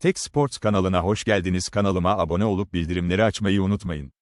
Tek Sports kanalına hoş geldiniz. Kanalıma abone olup bildirimleri açmayı unutmayın.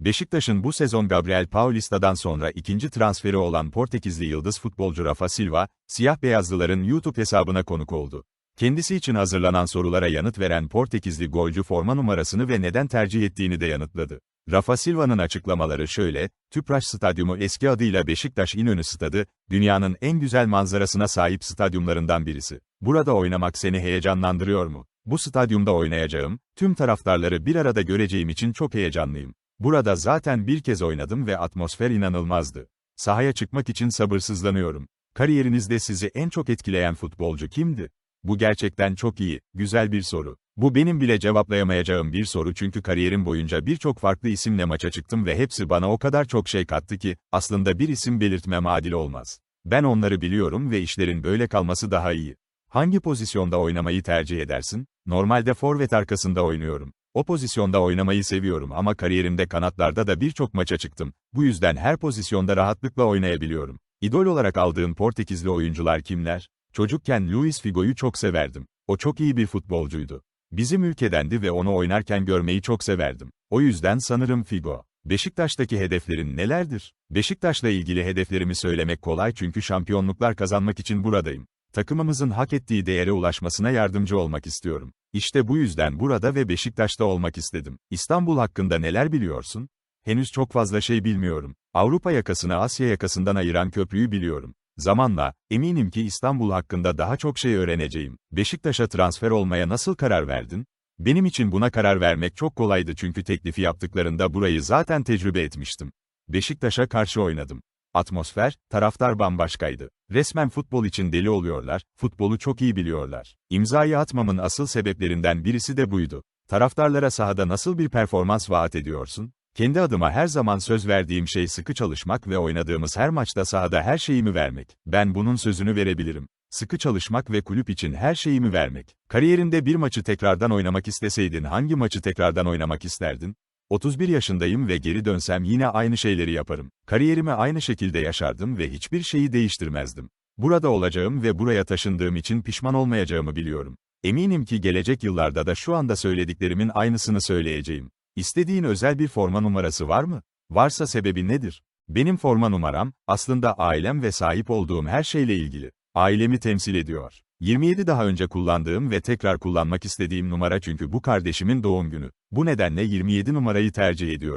Beşiktaş'ın bu sezon Gabriel Paulista'dan sonra ikinci transferi olan Portekizli yıldız futbolcu Rafa Silva, siyah beyazlıların YouTube hesabına konuk oldu. Kendisi için hazırlanan sorulara yanıt veren Portekizli golcü forma numarasını ve neden tercih ettiğini de yanıtladı. Rafa Silva'nın açıklamaları şöyle, Tüpraş Stadyumu eski adıyla Beşiktaş İnönü Stadı, dünyanın en güzel manzarasına sahip stadyumlarından birisi. Burada oynamak seni heyecanlandırıyor mu? Bu stadyumda oynayacağım, tüm taraftarları bir arada göreceğim için çok heyecanlıyım. Burada zaten bir kez oynadım ve atmosfer inanılmazdı. Sahaya çıkmak için sabırsızlanıyorum. Kariyerinizde sizi en çok etkileyen futbolcu kimdi? Bu gerçekten çok iyi, güzel bir soru. Bu benim bile cevaplayamayacağım bir soru çünkü kariyerim boyunca birçok farklı isimle maça çıktım ve hepsi bana o kadar çok şey kattı ki, aslında bir isim belirtmem adil olmaz. Ben onları biliyorum ve işlerin böyle kalması daha iyi. Hangi pozisyonda oynamayı tercih edersin? Normalde forvet arkasında oynuyorum. O pozisyonda oynamayı seviyorum ama kariyerimde kanatlarda da birçok maça çıktım. Bu yüzden her pozisyonda rahatlıkla oynayabiliyorum. İdol olarak aldığın Portekizli oyuncular kimler? Çocukken Luis Figo'yu çok severdim. O çok iyi bir futbolcuydu. Bizim ülkedendi ve onu oynarken görmeyi çok severdim. O yüzden sanırım Figo. Beşiktaş'taki hedeflerin nelerdir? Beşiktaş'la ilgili hedeflerimi söylemek kolay çünkü şampiyonluklar kazanmak için buradayım. Takımımızın hak ettiği değere ulaşmasına yardımcı olmak istiyorum. İşte bu yüzden burada ve Beşiktaş'ta olmak istedim. İstanbul hakkında neler biliyorsun? Henüz çok fazla şey bilmiyorum. Avrupa yakasını Asya yakasından ayıran köprüyü biliyorum. Zamanla, eminim ki İstanbul hakkında daha çok şey öğreneceğim. Beşiktaş'a transfer olmaya nasıl karar verdin? Benim için buna karar vermek çok kolaydı çünkü teklifi yaptıklarında burayı zaten tecrübe etmiştim. Beşiktaş'a karşı oynadım. Atmosfer, taraftar bambaşkaydı. Resmen futbol için deli oluyorlar, futbolu çok iyi biliyorlar. İmzayı atmamın asıl sebeplerinden birisi de buydu. Taraftarlara sahada nasıl bir performans vaat ediyorsun? Kendi adıma her zaman söz verdiğim şey sıkı çalışmak ve oynadığımız her maçta sahada her şeyimi vermek. Ben bunun sözünü verebilirim. Sıkı çalışmak ve kulüp için her şeyimi vermek. Kariyerinde bir maçı tekrardan oynamak isteseydin hangi maçı tekrardan oynamak isterdin? 31 yaşındayım ve geri dönsem yine aynı şeyleri yaparım. Kariyerimi aynı şekilde yaşardım ve hiçbir şeyi değiştirmezdim. Burada olacağım ve buraya taşındığım için pişman olmayacağımı biliyorum. Eminim ki gelecek yıllarda da şu anda söylediklerimin aynısını söyleyeceğim. İstediğin özel bir forma numarası var mı? Varsa sebebi nedir? Benim forma numaram, aslında ailem ve sahip olduğum her şeyle ilgili. Ailemi temsil ediyor. 27 daha önce kullandığım ve tekrar kullanmak istediğim numara çünkü bu kardeşimin doğum günü. Bu nedenle 27 numarayı tercih ediyorum.